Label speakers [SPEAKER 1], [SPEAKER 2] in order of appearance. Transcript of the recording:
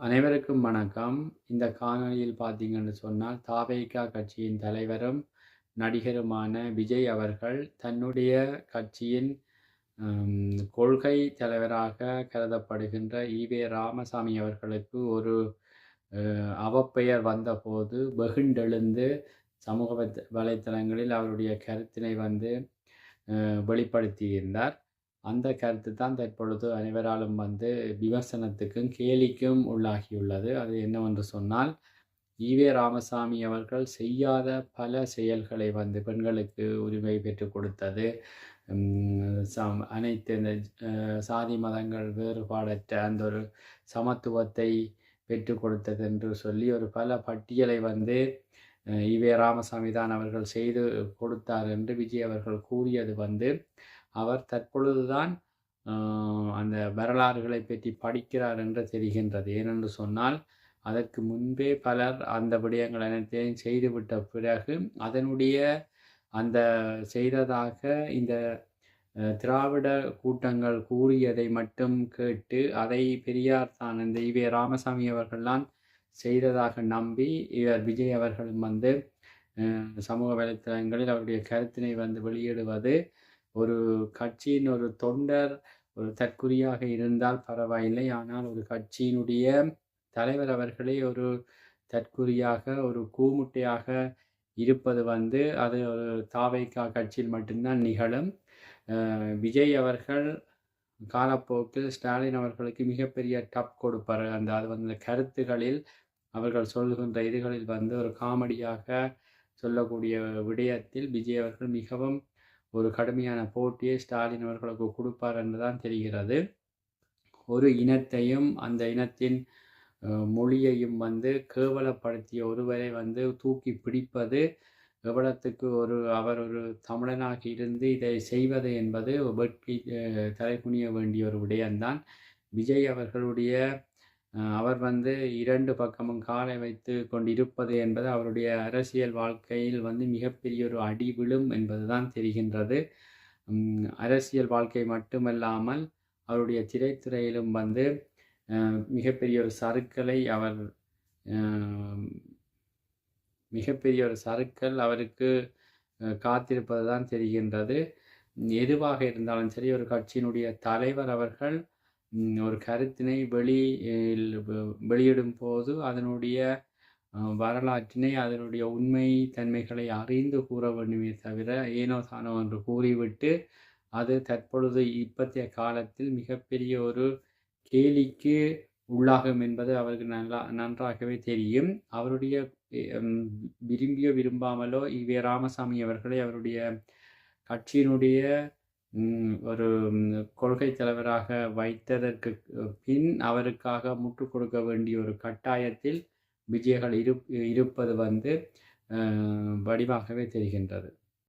[SPEAKER 1] அனைவருக்கும் வணக்கம். இந்த காணொலியில் பார்த்தீங்கன்னு சொன்னால் தாவேகா கட்சியின் தலைவரும் நடிகருமான விஜய் அவர்கள் தன்னுடைய கட்சியின் கொள்கை தலைவராக கருதப்படுகின்ற ஈவே ராமசாமி அவர்களுக்கு ஒரு அவப்பெயர் வந்தபோது வெகுண்டெழுந்து சமூக வலைத்தளங்களில் அவருடைய கருத்தினை வந்து வெளிப்படுத்தியிருந்தார். அந்த கருத்து தான் தற்பொழுது அனைவராலும் வந்து விமர்சனத்துக்கும் கேலிக்கும் உள்ளாகியுள்ளது. அது என்னவென்று சொன்னால் ஈவே ராமசாமி அவர்கள் செய்யாத பல செயல்களை வந்து பெண்களுக்கு உரிமை பெற்றுக் கொடுத்தது. சம் அனைத்து இந்த சாதி மதங்கள் வேறுபாடற்ற அந்த ஒரு சமத்துவத்தை பெற்றுக் கொடுத்தது என்று சொல்லி ஒரு பல பட்டியலை வந்து ஈவே ராமசாமி தான் அவர்கள் செய்து கொடுத்தார் என்று விஜய் அவர்கள் கூறியது வந்து அவர் தற்பொழுதுதான் அந்த வரலாறுகளை பற்றி படிக்கிறார் என்று தெரிகின்றது. ஏனென்று சொன்னால் அதற்கு முன்பே பலர் அந்த விடயங்கள் அனைத்தையும் செய்துவிட்ட பிறகு அதனுடைய அந்த செய்ததாக இந்த திராவிட கூட்டங்கள் கூறியதை மட்டும் கேட்டு அதை பெரியார் தான் இந்த இவே ராமசாமி அவர்கள்லாம் செய்ததாக நம்பி இவர் விஜய் அவர்களும் வந்து சமூக வலைத்தளங்களில் அவருடைய கருத்தினை வந்து வெளியிடுவது ஒரு கட்சியின் ஒரு தொண்டர் ஒரு தற்குறியாக இருந்தால் பரவாயில்லை. ஆனால் ஒரு கட்சியினுடைய தலைவர் அவர்களே ஒரு தற்குறியாக ஒரு கூமுட்டையாக இருப்பது வந்து அது ஒரு தாவைக்கா கட்சியில் மட்டும்தான் நிகழும். விஜய் அவர்கள் காலப்போக்கில் ஸ்டாலின் அவர்களுக்கு மிகப்பெரிய டப் கொடுப்பார். அந்த அது வந்து கருத்துகளில் அவர்கள் சொல்கின்ற இதுகளில் வந்து ஒரு காமெடியாக சொல்லக்கூடிய விடயத்தில் விஜய் அவர்கள் மிகவும் ஒரு கடுமையான போட்டியை ஸ்டாலின் அவர்களுக்கு கொடுப்பார் என்றுதான் தெரிகிறது. ஒரு இனத்தையும் அந்த இனத்தின் மொழியையும் வந்து கேவலப்படுத்திய ஒருவரை வந்து தூக்கி பிடிப்பது எவ்வளத்துக்கு ஒரு அவர் ஒரு தமிழனாக இருந்து இதை செய்வது என்பது வெட்கி அஹ், தலைகுனிய வேண்டிய ஒரு விடயம்தான். விஜய் அவர்களுடைய அவர் வந்து இரண்டு பக்கமும் காலை வைத்து கொண்டிருப்பது என்பது அவருடைய அரசியல் வாழ்க்கையில் வந்து மிகப்பெரிய ஒரு அடி விழும் என்பதுதான் தெரிகின்றது. அரசியல் வாழ்க்கை மட்டுமல்லாமல் அவருடைய திரைத்துறையிலும் வந்து மிகப்பெரிய ஒரு சருக்களை அவர் மிகப்பெரிய ஒரு சருக்கள் அவருக்கு காத்திருப்பது தான் தெரிகின்றது. எதுவாக இருந்தாலும் சரி ஒரு கட்சியினுடைய தலைவர் அவர்கள் ஒரு கருத்தினை வெளி வெளியிடும் போது அதனுடைய வரலாற்றினை அதனுடைய உண்மை தன்மைகளை அறிந்து கூற வேண்டுமே தவிர ஏனோ தானோ என்று கூறிவிட்டு அது தற்பொழுது இப்பத்திய காலத்தில் மிகப்பெரிய ஒரு கேலிக்கு உள்ளாகும் என்பது அவருக்கு நல்லா நன்றாகவே தெரியும். அவருடைய விரும்பியோ விரும்பாமலோ இவே ராமசாமி அவர்களை அவருடைய கட்சியினுடைய ஒரு கொள்கை தலைவராக வைத்ததற்கு பின் அவருக்காக முற்றுக் கொடுக்க வேண்டிய ஒரு கட்டாயத்தில் விஜயகள் இரு இருப்பது வந்து வடிவாகவே தெரிகின்றது.